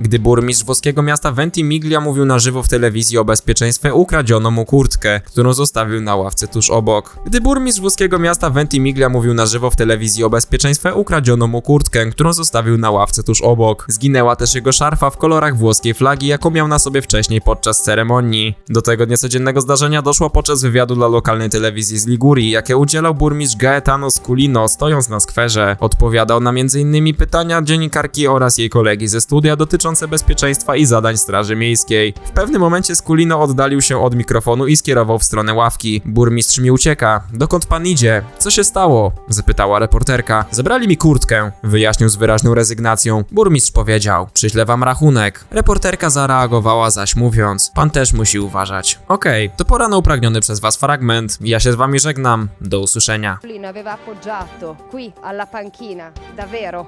Gdy burmistrz włoskiego miasta Ventimiglia mówił na żywo w telewizji o bezpieczeństwie, ukradziono mu kurtkę, którą zostawił na ławce tuż obok. Gdy burmistrz włoskiego miasta Ventimiglia mówił na żywo w telewizji o bezpieczeństwie, ukradziono mu kurtkę, którą zostawił na ławce tuż obok. Zginęła też jego szarfa w kolorach włoskiej flagi, jaką miał na sobie wcześniej podczas ceremonii. Do tego niecodziennego zdarzenia doszło podczas wywiadu dla lokalnej telewizji z Ligurii, jakie udzielał burmistrz Gaetano Sculino, stojąc na skwerze. Odpowiadał na m.in. pytania dziennikarki oraz jej kolegi ze studia dotyczące bezpieczeństwa i zadań Straży Miejskiej. W pewnym momencie Sculino oddalił się od mikrofonu i skierował w stronę ławki. Burmistrz mi ucieka. Dokąd pan idzie? Co się stało? Zapytała reporterka. Zebrali mi kurtkę, wyjaśnił z wyraźną rezygnacją. Burmistrz powiedział: Przyślę wam rachunek. Reporterka zareagowała zaś mówiąc: Pan też musi uważać. Okej, to pora na upragniony przez was fragment. Ja się z wami żegnam. Do usłyszenia. Paolino aveva appoggiato qui alla panchina, davvero,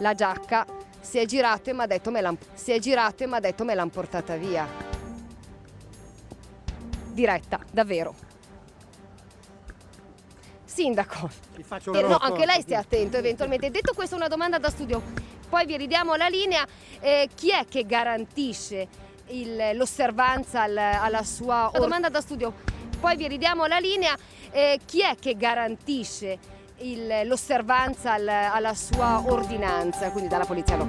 la giacca, si è girato e mi ha detto me l'han si è girato e mi ha detto me l'han portata via. Diretta, davvero. Sindaco, Ti faccio eh, no, anche lei stia attento eventualmente. Detto questo, una domanda da studio, poi vi ridiamo la linea. Eh, chi è che garantisce il- l'osservanza al- alla sua... Una domanda da studio, poi vi ridiamo la linea. Eh, chi è che garantisce il- l'osservanza al- alla sua ordinanza, quindi dalla polizia locale?